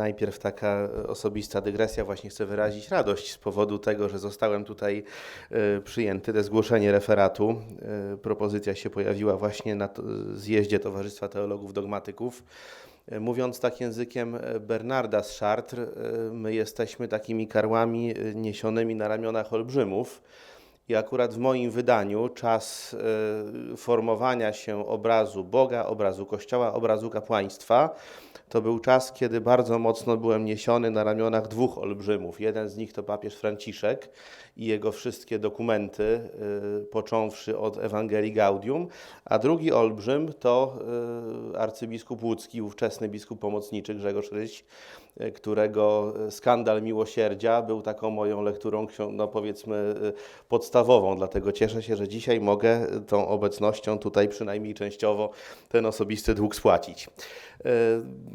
Najpierw taka osobista dygresja. Właśnie chcę wyrazić radość z powodu tego, że zostałem tutaj e, przyjęty. To zgłoszenie referatu. E, Propozycja się pojawiła właśnie na zjeździe Towarzystwa Teologów Dogmatyków. E, Mówiąc tak językiem e, Bernarda z Chartres, e, my jesteśmy takimi karłami e, niesionymi na ramionach olbrzymów. I akurat w moim wydaniu czas e, formowania się obrazu Boga, obrazu Kościoła, obrazu kapłaństwa to był czas, kiedy bardzo mocno byłem niesiony na ramionach dwóch olbrzymów. Jeden z nich to papież Franciszek i jego wszystkie dokumenty, y, począwszy od Ewangelii Gaudium, a drugi olbrzym to y, arcybiskup łódzki, ówczesny biskup pomocniczy Grzegorz Ryś, y, którego skandal miłosierdzia był taką moją lekturą, no powiedzmy, podstawową. Dlatego cieszę się, że dzisiaj mogę tą obecnością tutaj przynajmniej częściowo ten osobisty dług spłacić.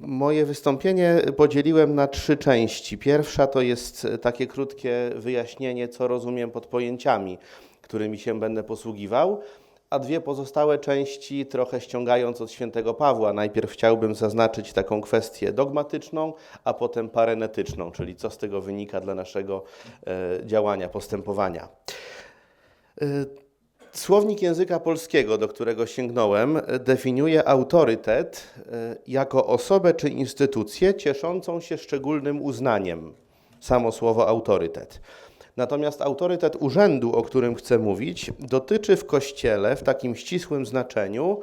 E, Moje wystąpienie podzieliłem na trzy części. Pierwsza to jest takie krótkie wyjaśnienie, co rozumiem pod pojęciami, którymi się będę posługiwał, a dwie pozostałe części trochę ściągając od świętego Pawła. Najpierw chciałbym zaznaczyć taką kwestię dogmatyczną, a potem parenetyczną, czyli co z tego wynika dla naszego e, działania, postępowania. Słownik języka polskiego, do którego sięgnąłem, definiuje autorytet e, jako osobę czy instytucję cieszącą się szczególnym uznaniem. Samo słowo autorytet. Natomiast autorytet urzędu, o którym chcę mówić, dotyczy w Kościele w takim ścisłym znaczeniu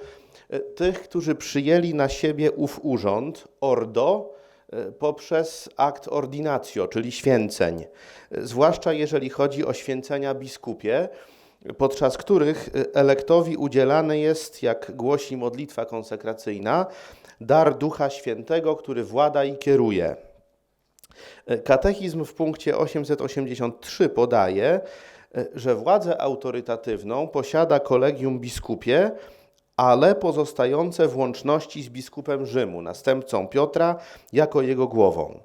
e, tych, którzy przyjęli na siebie ów urząd, ordo, e, poprzez akt ordinatio, czyli święceń. Zwłaszcza jeżeli chodzi o święcenia biskupie, podczas których y, elektowi udzielany jest, jak głosi modlitwa konsekracyjna, dar Ducha Świętego, który włada i kieruje. Y, Katechizm w punkcie 883 podaje, y, że władzę autorytatywną posiada kolegium biskupie, ale pozostające w łączności z biskupem Rzymu, następcą Piotra, jako jego głową.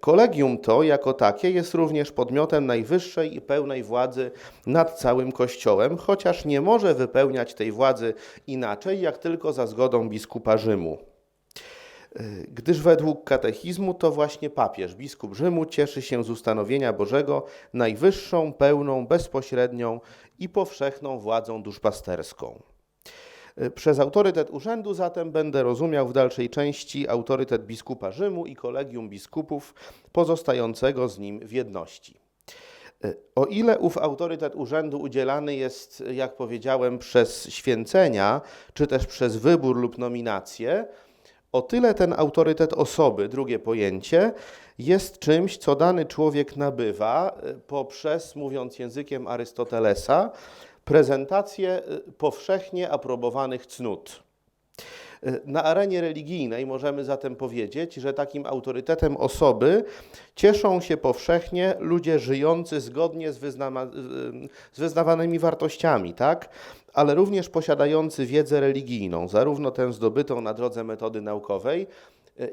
Kolegium to, jako takie, jest również podmiotem najwyższej i pełnej władzy nad całym Kościołem, chociaż nie może wypełniać tej władzy inaczej, jak tylko za zgodą biskupa Rzymu. Gdyż według katechizmu to właśnie papież, biskup Rzymu, cieszy się z ustanowienia Bożego najwyższą, pełną, bezpośrednią i powszechną władzą duszpasterską. Y, Przez autorytet urzędu zatem będę rozumiał w dalszej części autorytet biskupa Rzymu i kolegium biskupów pozostającego z nim w jedności. Y, O ile ów autorytet urzędu udzielany jest, jak powiedziałem, przez święcenia, czy też przez wybór lub nominację, o tyle ten autorytet osoby, drugie pojęcie, jest czymś, co dany człowiek nabywa y, poprzez, mówiąc językiem Arystotelesa, prezentację y, powszechnie aprobowanych cnót. Y, Na arenie religijnej możemy zatem powiedzieć, że takim autorytetem osoby cieszą się powszechnie ludzie żyjący zgodnie z, wyznama, y, z wyznawanymi wartościami, tak? ale również posiadający wiedzę religijną, zarówno tę zdobytą na drodze metody naukowej,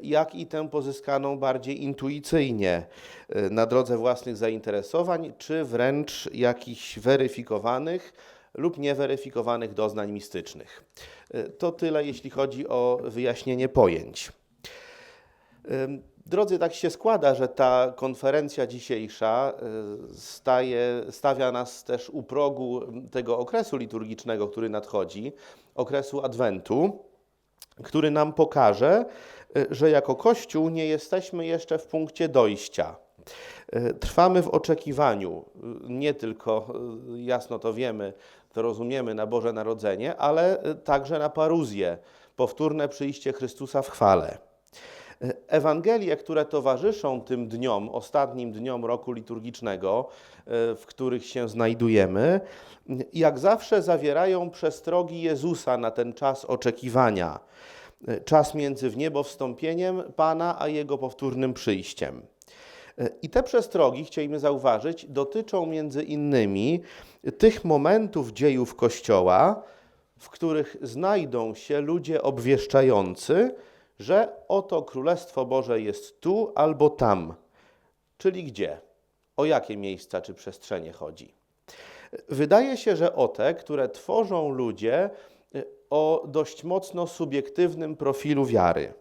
jak i tę pozyskaną bardziej intuicyjnie y, na drodze własnych zainteresowań, czy wręcz jakichś weryfikowanych lub nieweryfikowanych doznań mistycznych. Y, To tyle, jeśli chodzi o wyjaśnienie pojęć. Ym, Drodzy, tak się składa, że ta konferencja dzisiejsza staje, stawia nas też u progu tego okresu liturgicznego, który nadchodzi, okresu Adwentu, który nam pokaże, y, że jako Kościół nie jesteśmy jeszcze w punkcie dojścia. Y, Trwamy w oczekiwaniu, y, nie tylko, jasno to wiemy, to rozumiemy, na Boże Narodzenie, ale także na paruzję, powtórne przyjście Chrystusa w chwale. Ewangelie, które towarzyszą tym dniom, ostatnim dniom roku liturgicznego, e, w których się znajdujemy, jak zawsze zawierają przestrogi Jezusa na ten czas oczekiwania, e, czas między wniebowstąpieniem Pana a Jego powtórnym przyjściem. E, I te przestrogi, chcielibyśmy zauważyć, dotyczą między innymi tych momentów dziejów Kościoła, w których znajdą się ludzie obwieszczający, że oto Królestwo Boże jest tu albo tam. Czyli gdzie? O jakie miejsca czy przestrzenie chodzi? Wydaje się, że o te, które tworzą ludzie y, o dość mocno subiektywnym profilu wiary.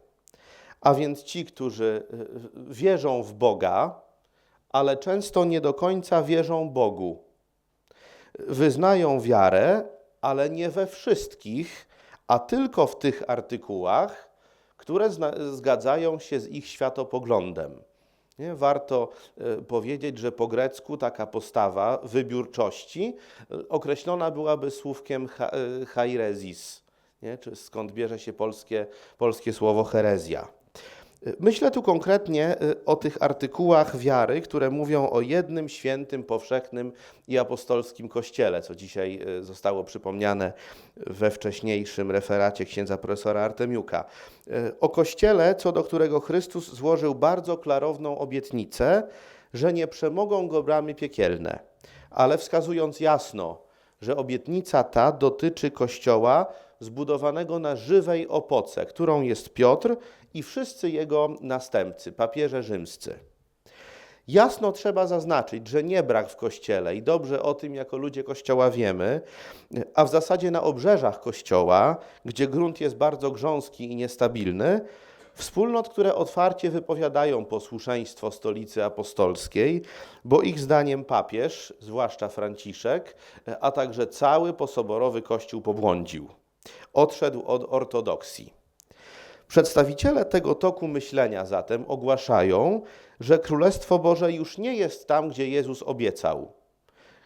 A więc ci, którzy y, wierzą w Boga, ale często nie do końca wierzą Bogu. Wyznają wiarę, ale nie we wszystkich, a tylko w tych artykułach, które zgadzają się z ich światopoglądem. Nie? Warto y, powiedzieć, że po grecku taka postawa wybiórczości y, określona byłaby słówkiem chairezis, nie? czy skąd bierze się polskie, polskie słowo herezja. Myślę tu konkretnie y, o tych artykułach wiary, które mówią o jednym świętym, powszechnym i apostolskim Kościele, co dzisiaj y, zostało przypomniane we wcześniejszym referacie księdza profesora Artemiuka. Y, o Kościele, co do którego Chrystus złożył bardzo klarowną obietnicę, że nie przemogą go bramy piekielne, ale wskazując jasno, że obietnica ta dotyczy Kościoła zbudowanego na żywej opoce, którą jest Piotr i wszyscy jego następcy, papieże rzymscy. Jasno trzeba zaznaczyć, że nie brak w Kościele i dobrze o tym jako ludzie Kościoła wiemy, a w zasadzie na obrzeżach Kościoła, gdzie grunt jest bardzo grząski i niestabilny, wspólnot, które otwarcie wypowiadają posłuszeństwo stolicy apostolskiej, bo ich zdaniem papież, zwłaszcza Franciszek, a także cały posoborowy Kościół pobłądził. Odszedł od ortodoksji. Przedstawiciele tego toku myślenia zatem ogłaszają, że Królestwo Boże już nie jest tam, gdzie Jezus obiecał,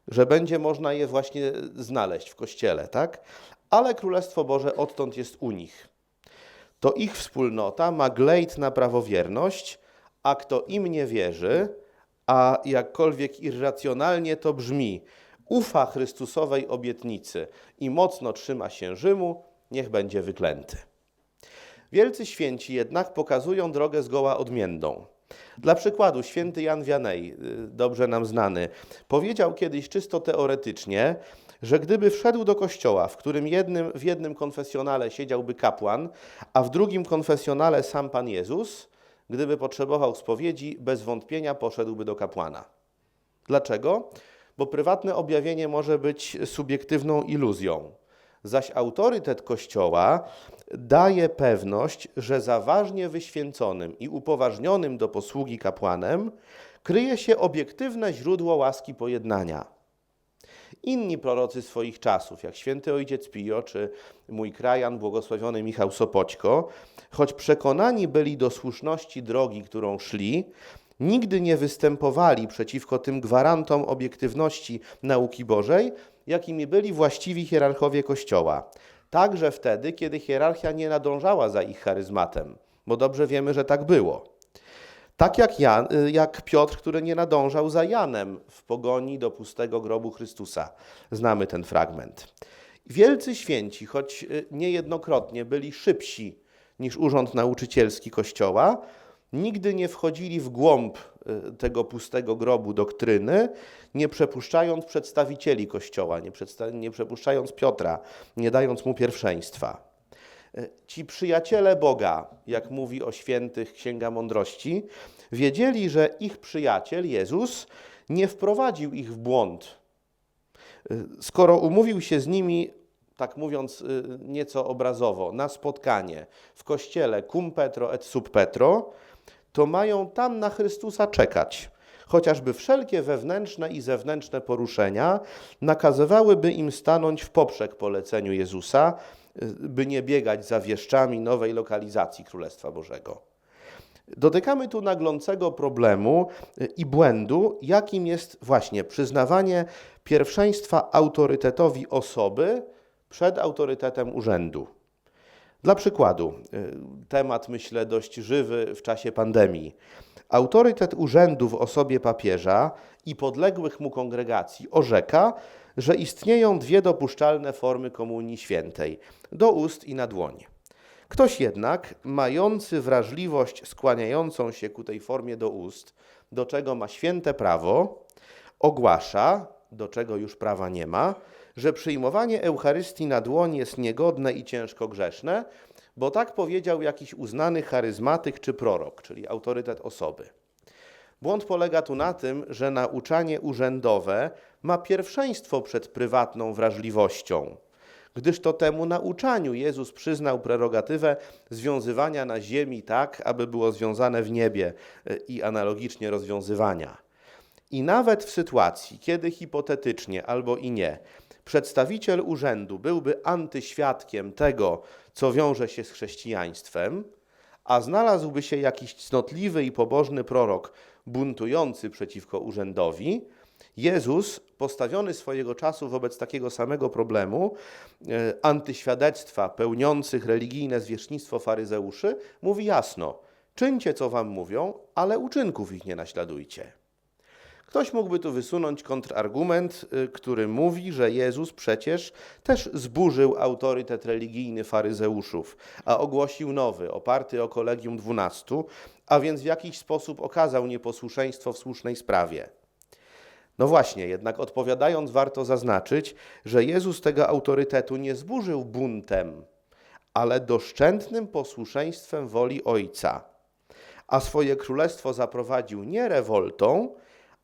że będzie można je właśnie znaleźć w Kościele, tak? Ale Królestwo Boże odtąd jest u nich. To ich wspólnota ma glejt na prawowierność, a kto im nie wierzy, a jakkolwiek irracjonalnie to brzmi, ufa Chrystusowej obietnicy i mocno trzyma się Rzymu, niech będzie wyklęty. Wielcy święci jednak pokazują drogę zgoła odmienną. Dla przykładu, święty Jan Wianej, y, dobrze nam znany, powiedział kiedyś czysto teoretycznie, że gdyby wszedł do kościoła, w którym jednym, w jednym konfesjonale siedziałby kapłan, a w drugim konfesjonale sam Pan Jezus, gdyby potrzebował spowiedzi, bez wątpienia poszedłby do kapłana. Dlaczego? Bo prywatne objawienie może być subiektywną iluzją zaś autorytet Kościoła daje pewność, że za ważnie wyświęconym i upoważnionym do posługi kapłanem kryje się obiektywne źródło łaski pojednania. Inni prorocy swoich czasów, jak święty ojciec Pio czy mój krajan błogosławiony Michał Sopoćko, choć przekonani byli do słuszności drogi, którą szli, nigdy nie występowali przeciwko tym gwarantom obiektywności nauki Bożej, jakimi byli właściwi hierarchowie Kościoła. Także wtedy, kiedy hierarchia nie nadążała za ich charyzmatem, bo dobrze wiemy, że tak było. Tak jak, Jan, y, jak Piotr, który nie nadążał za Janem w pogoni do pustego grobu Chrystusa. Znamy ten fragment. Wielcy święci, choć y, niejednokrotnie byli szybsi niż urząd nauczycielski Kościoła, nigdy nie wchodzili w głąb y, tego pustego grobu doktryny, nie przepuszczając przedstawicieli Kościoła, nie, nie przepuszczając Piotra, nie dając mu pierwszeństwa. Y, ci przyjaciele Boga, jak mówi o świętych Księga Mądrości, wiedzieli, że ich przyjaciel Jezus nie wprowadził ich w błąd. Y, skoro umówił się z nimi tak mówiąc nieco obrazowo, na spotkanie w kościele cum petro et sub petro, to mają tam na Chrystusa czekać. Chociażby wszelkie wewnętrzne i zewnętrzne poruszenia nakazywałyby im stanąć w poprzek poleceniu Jezusa, by nie biegać za wieszczami nowej lokalizacji Królestwa Bożego. Dotykamy tu naglącego problemu i błędu, jakim jest właśnie przyznawanie pierwszeństwa autorytetowi osoby przed autorytetem urzędu. Dla przykładu, y, temat myślę dość żywy w czasie pandemii. Autorytet urzędu w osobie papieża i podległych mu kongregacji orzeka, że istnieją dwie dopuszczalne formy komunii świętej do ust i na dłoń. Ktoś jednak, mający wrażliwość skłaniającą się ku tej formie do ust, do czego ma święte prawo, ogłasza, do czego już prawa nie ma, że przyjmowanie Eucharystii na dłoń jest niegodne i ciężko grzeszne, bo tak powiedział jakiś uznany charyzmatyk czy prorok, czyli autorytet osoby. Błąd polega tu na tym, że nauczanie urzędowe ma pierwszeństwo przed prywatną wrażliwością, gdyż to temu nauczaniu Jezus przyznał prerogatywę związywania na ziemi tak, aby było związane w niebie e, i analogicznie rozwiązywania. I nawet w sytuacji, kiedy hipotetycznie albo i nie, przedstawiciel urzędu byłby antyświadkiem tego, co wiąże się z chrześcijaństwem, a znalazłby się jakiś cnotliwy i pobożny prorok buntujący przeciwko urzędowi, Jezus, postawiony swojego czasu wobec takiego samego problemu, e, antyświadectwa pełniących religijne zwierzchnictwo faryzeuszy, mówi jasno: czyńcie, co wam mówią, ale uczynków ich nie naśladujcie. Ktoś mógłby tu wysunąć kontrargument, y, który mówi, że Jezus przecież też zburzył autorytet religijny faryzeuszów, a ogłosił nowy, oparty o kolegium dwunastu, a więc w jakiś sposób okazał nieposłuszeństwo w słusznej sprawie. No właśnie, jednak odpowiadając, warto zaznaczyć, że Jezus tego autorytetu nie zburzył buntem, ale doszczętnym posłuszeństwem woli Ojca, a swoje królestwo zaprowadził nie rewoltą,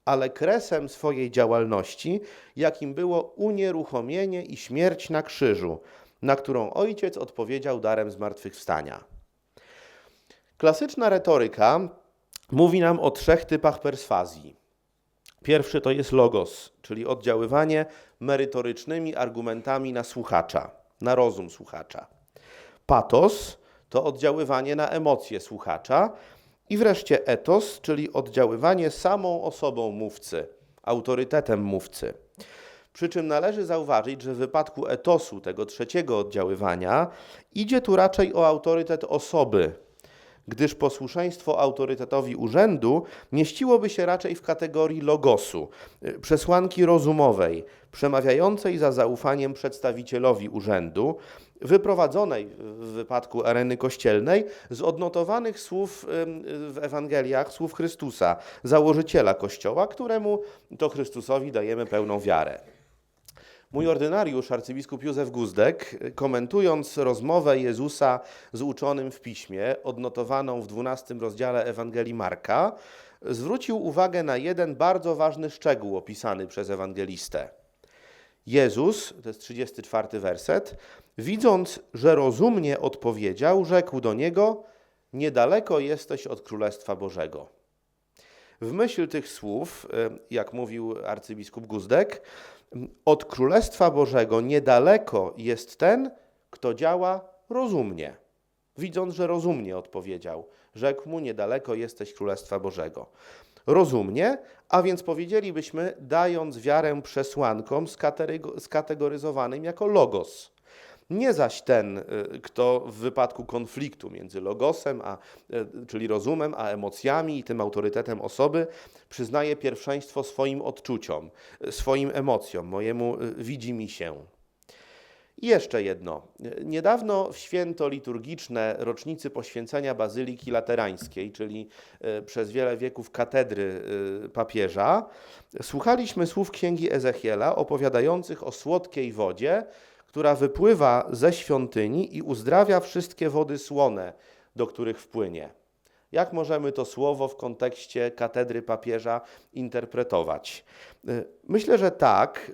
ale kresem swojej działalności, jakim było unieruchomienie i śmierć na krzyżu, na którą ojciec odpowiedział darem zmartwychwstania. Klasyczna retoryka mówi nam o trzech typach perswazji. Pierwszy to jest logos, czyli oddziaływanie merytorycznymi argumentami na słuchacza, na rozum słuchacza. Patos to oddziaływanie na emocje słuchacza, i wreszcie etos, czyli oddziaływanie samą osobą mówcy, autorytetem mówcy. Przy czym należy zauważyć, że w wypadku etosu, tego trzeciego oddziaływania, idzie tu raczej o autorytet osoby, gdyż posłuszeństwo autorytetowi urzędu mieściłoby się raczej w kategorii logosu, przesłanki rozumowej, przemawiającej za zaufaniem przedstawicielowi urzędu, wyprowadzonej w wypadku areny kościelnej z odnotowanych słów w Ewangeliach, słów Chrystusa, założyciela Kościoła, któremu to Chrystusowi dajemy pełną wiarę. Mój ordynariusz, arcybiskup Józef Guzdek, komentując rozmowę Jezusa z uczonym w piśmie, odnotowaną w 12 rozdziale Ewangelii Marka, zwrócił uwagę na jeden bardzo ważny szczegół opisany przez ewangelistę. Jezus, to jest 34 werset, widząc, że rozumnie odpowiedział, rzekł do niego: Niedaleko jesteś od Królestwa Bożego. W myśl tych słów, e, jak mówił arcybiskup Guzdek, od Królestwa Bożego niedaleko jest ten, kto działa rozumnie. Widząc, że rozumnie odpowiedział, rzekł mu: Niedaleko jesteś Królestwa Bożego rozumnie, a więc powiedzielibyśmy, dając wiarę przesłankom skategoryzowanym jako logos. Nie zaś ten, y, kto w wypadku konfliktu między logosem, a, y, czyli rozumem, a emocjami i tym autorytetem osoby, przyznaje pierwszeństwo swoim odczuciom, y, swoim emocjom, mojemu widzi mi się. I jeszcze jedno. Niedawno w święto liturgiczne rocznicy poświęcenia Bazyliki Laterańskiej, czyli przez wiele wieków katedry papieża, słuchaliśmy słów księgi Ezechiela opowiadających o słodkiej wodzie, która wypływa ze świątyni i uzdrawia wszystkie wody słone, do których wpłynie. Jak możemy to słowo w kontekście katedry papieża interpretować? E, myślę, że tak,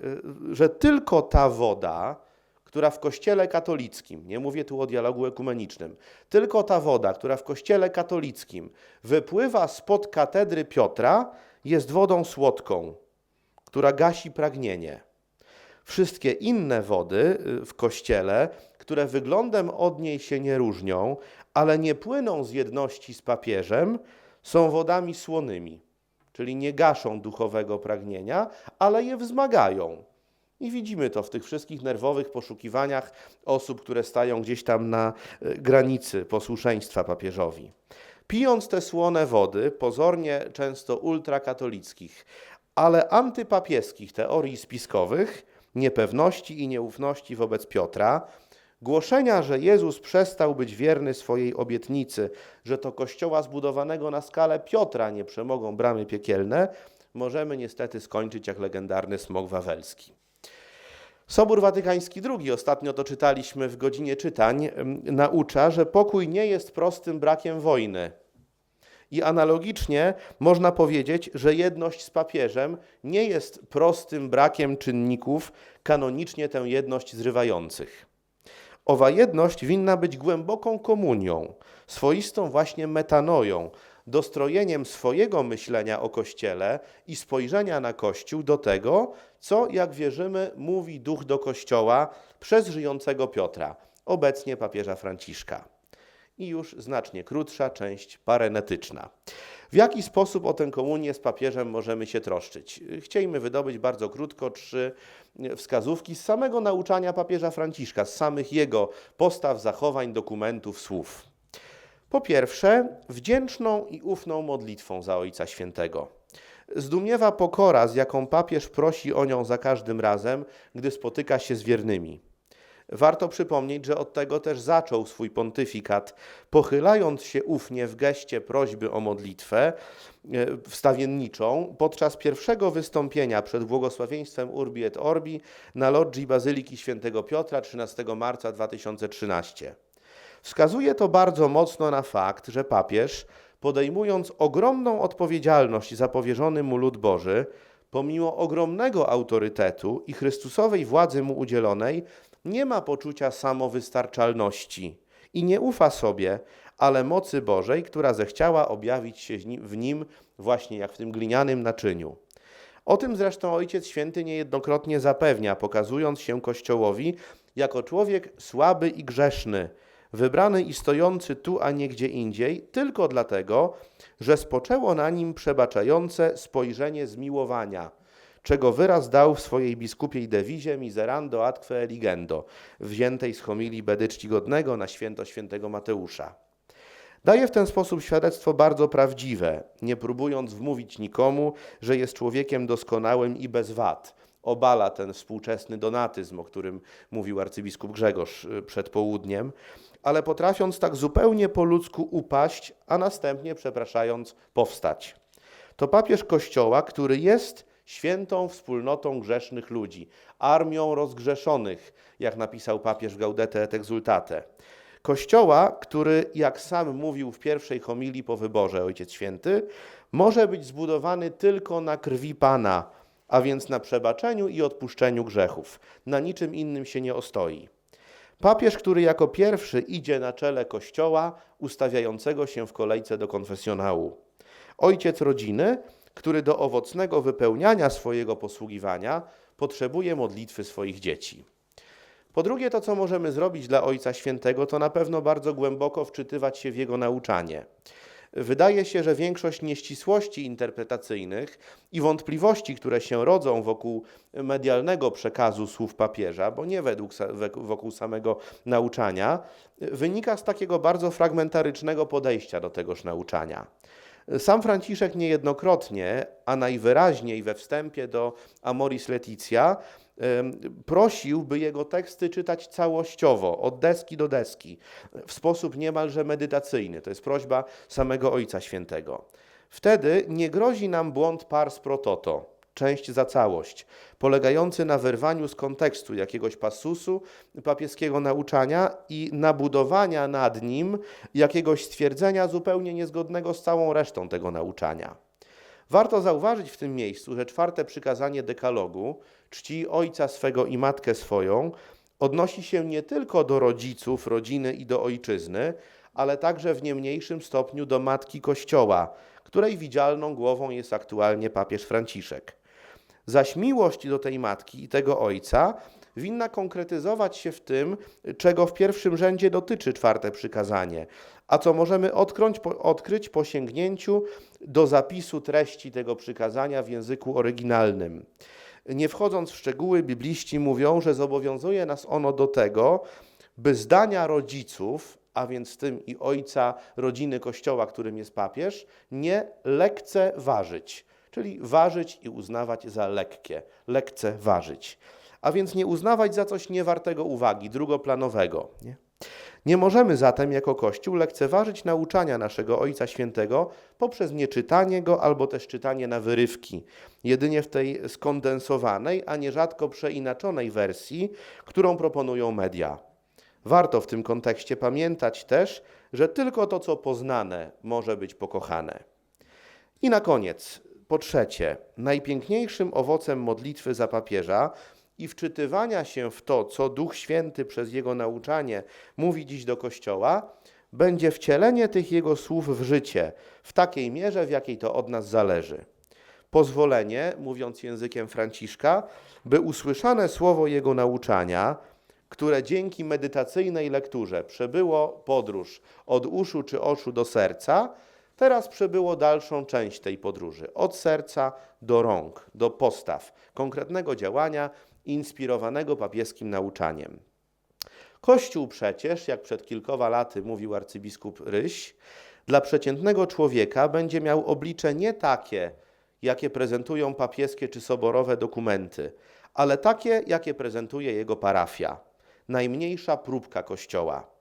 że tylko ta woda, która w Kościele katolickim, nie mówię tu o dialogu ekumenicznym, tylko ta woda, która w Kościele katolickim wypływa spod katedry Piotra, jest wodą słodką, która gasi pragnienie. Wszystkie inne wody y, w Kościele, które wyglądem od niej się nie różnią, ale nie płyną z jedności z papieżem, są wodami słonymi, czyli nie gaszą duchowego pragnienia, ale je wzmagają. I widzimy to w tych wszystkich nerwowych poszukiwaniach osób, które stają gdzieś tam na e, granicy posłuszeństwa papieżowi. Pijąc te słone wody, pozornie często ultrakatolickich, ale antypapieskich teorii spiskowych, niepewności i nieufności wobec Piotra, głoszenia, że Jezus przestał być wierny swojej obietnicy, że to kościoła zbudowanego na skalę Piotra nie przemogą bramy piekielne, możemy niestety skończyć jak legendarny smog wawelski. Sobór Watykański II, ostatnio to czytaliśmy w godzinie czytań, naucza, że pokój nie jest prostym brakiem wojny. I analogicznie można powiedzieć, że jedność z papieżem nie jest prostym brakiem czynników kanonicznie tę jedność zrywających. Owa jedność winna być głęboką komunią, swoistą właśnie metanoją, dostrojeniem swojego myślenia o Kościele i spojrzenia na Kościół do tego, co, jak wierzymy, mówi Duch do Kościoła przez żyjącego Piotra, obecnie papieża Franciszka. I już znacznie krótsza część parenetyczna. W jaki sposób o tę komunię z papieżem możemy się troszczyć? Chcielibyśmy wydobyć bardzo krótko trzy wskazówki z samego nauczania papieża Franciszka, z samych jego postaw, zachowań, dokumentów, słów. Po pierwsze, wdzięczną i ufną modlitwą za Ojca Świętego. Zdumiewa pokora, z jaką papież prosi o nią za każdym razem, gdy spotyka się z wiernymi. Warto przypomnieć, że od tego też zaczął swój pontyfikat, pochylając się ufnie w geście prośby o modlitwę e, wstawienniczą podczas pierwszego wystąpienia przed błogosławieństwem Urbi et Orbi na logii Bazyliki Świętego Piotra 13 marca 2013. Wskazuje to bardzo mocno na fakt, że papież, podejmując ogromną odpowiedzialność za powierzony mu lud Boży, pomimo ogromnego autorytetu i Chrystusowej władzy mu udzielonej, nie ma poczucia samowystarczalności i nie ufa sobie, ale mocy Bożej, która zechciała objawić się w nim właśnie jak w tym glinianym naczyniu. O tym zresztą Ojciec Święty niejednokrotnie zapewnia, pokazując się Kościołowi jako człowiek słaby i grzeszny, wybrany i stojący tu, a nie gdzie indziej, tylko dlatego, że spoczęło na nim przebaczające spojrzenie zmiłowania, czego wyraz dał w swojej biskupiej dewizie Miserando atque eligendo, wziętej z homilii Bedy Czcigodnego na święto świętego Mateusza. Daje w ten sposób świadectwo bardzo prawdziwe, nie próbując wmówić nikomu, że jest człowiekiem doskonałym i bez wad. Obala ten współczesny donatyzm, o którym mówił arcybiskup Grzegorz y, przed południem, ale potrafiąc tak zupełnie po ludzku upaść, a następnie, przepraszając, powstać. To papież Kościoła, który jest świętą wspólnotą grzesznych ludzi, armią rozgrzeszonych, jak napisał papież Gaudete et Exultate. Kościoła, który, jak sam mówił w pierwszej homilii po wyborze Ojciec Święty, może być zbudowany tylko na krwi Pana, a więc na przebaczeniu i odpuszczeniu grzechów. Na niczym innym się nie ostoi. Papież, który jako pierwszy idzie na czele Kościoła, ustawiającego się w kolejce do konfesjonału. Ojciec rodziny, który do owocnego wypełniania swojego posługiwania potrzebuje modlitwy swoich dzieci. Po drugie, to co możemy zrobić dla Ojca Świętego, to na pewno bardzo głęboko wczytywać się w jego nauczanie. Wydaje się, że większość nieścisłości interpretacyjnych i wątpliwości, które się rodzą wokół medialnego przekazu słów papieża, bo nie według, wokół samego nauczania, wynika z takiego bardzo fragmentarycznego podejścia do tegoż nauczania. Sam Franciszek niejednokrotnie, a najwyraźniej we wstępie do Amoris Leticia, prosił, by jego teksty czytać całościowo, od deski do deski, w sposób niemalże medytacyjny. To jest prośba samego Ojca Świętego. Wtedy nie grozi nam błąd pars pro toto, część za całość, polegający na wyrwaniu z kontekstu jakiegoś pasusu papieskiego nauczania i nabudowania nad nim jakiegoś stwierdzenia zupełnie niezgodnego z całą resztą tego nauczania. Warto zauważyć w tym miejscu, że czwarte przykazanie dekalogu, czci ojca swego i matkę swoją, odnosi się nie tylko do rodziców, rodziny i do ojczyzny, ale także w nie mniejszym stopniu do matki Kościoła, której widzialną głową jest aktualnie papież Franciszek. Zaś miłość do tej matki i tego ojca winna konkretyzować się w tym, czego w pierwszym rzędzie dotyczy czwarte przykazanie, a co możemy odkryć po, odkryć po sięgnięciu do zapisu treści tego przykazania w języku oryginalnym. Nie wchodząc w szczegóły, bibliści mówią, że zobowiązuje nas ono do tego, by zdania rodziców, a więc tym i ojca rodziny Kościoła, którym jest papież, nie lekceważyć czyli ważyć i uznawać za lekkie, lekce ważyć. A więc nie uznawać za coś niewartego uwagi, drugoplanowego. Nie? Nie możemy zatem jako Kościół lekceważyć nauczania naszego Ojca Świętego poprzez nieczytanie go albo też czytanie na wyrywki, jedynie w tej skondensowanej, a nierzadko przeinaczonej wersji, którą proponują media. Warto w tym kontekście pamiętać też, że tylko to, co poznane, może być pokochane. I na koniec, po trzecie, najpiękniejszym owocem modlitwy za papieża i wczytywania się w to, co Duch Święty przez Jego nauczanie mówi dziś do Kościoła, będzie wcielenie tych Jego słów w życie w takiej mierze, w jakiej to od nas zależy. Pozwolenie, mówiąc językiem Franciszka, by usłyszane słowo Jego nauczania, które dzięki medytacyjnej lekturze przebyło podróż od uszu czy oczu do serca, teraz przebyło dalszą część tej podróży, od serca do rąk, do postaw, konkretnego działania inspirowanego papieskim nauczaniem. Kościół przecież, jak przed kilkoma laty mówił arcybiskup Ryś, dla przeciętnego człowieka będzie miał oblicze nie takie, jakie prezentują papieskie czy soborowe dokumenty, ale takie, jakie prezentuje jego parafia, najmniejsza próbka Kościoła.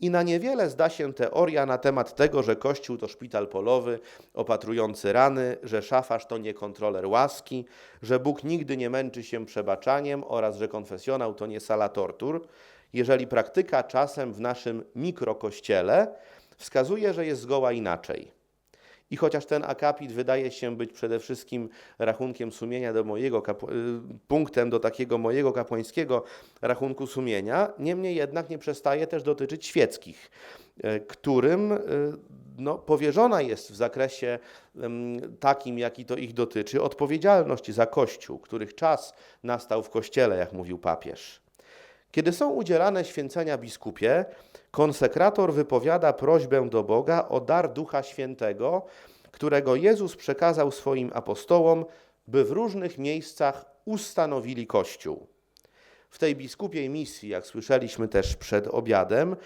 I na niewiele zda się teoria na temat tego, że Kościół to szpital polowy opatrujący rany, że szafarz to nie kontroler łaski, że Bóg nigdy nie męczy się przebaczaniem oraz że konfesjonał to nie sala tortur, jeżeli praktyka czasem w naszym mikrokościele wskazuje, że jest zgoła inaczej. I chociaż ten akapit wydaje się być przede wszystkim rachunkiem sumienia do mojego y, punktem do takiego mojego kapłańskiego rachunku sumienia, niemniej jednak nie przestaje też dotyczyć świeckich, y, którym y, no, powierzona jest w zakresie takim, jaki to ich dotyczy, odpowiedzialność za Kościół, których czas nastał w Kościele, jak mówił papież. Kiedy są udzielane święcenia biskupie, konsekrator wypowiada prośbę do Boga o dar Ducha Świętego, którego Jezus przekazał swoim apostołom, by w różnych miejscach ustanowili Kościół. W tej biskupiej misji, jak słyszeliśmy też przed obiadem,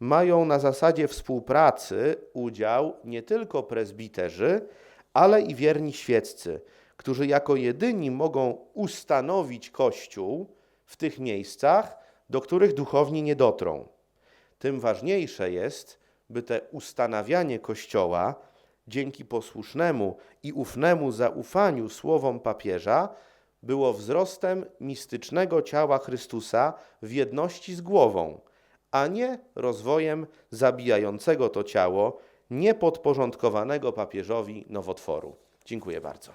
mają na zasadzie współpracy udział nie tylko prezbiterzy, ale i wierni świeccy, którzy jako jedyni mogą ustanowić Kościół w tych miejscach, do których duchowni nie dotrą. Tym ważniejsze jest, by te ustanawianie Kościoła dzięki posłusznemu i ufnemu zaufaniu słowom papieża było wzrostem mistycznego ciała Chrystusa w jedności z głową, a nie rozwojem zabijającego to ciało, niepodporządkowanego papieżowi nowotworu. Dziękuję bardzo.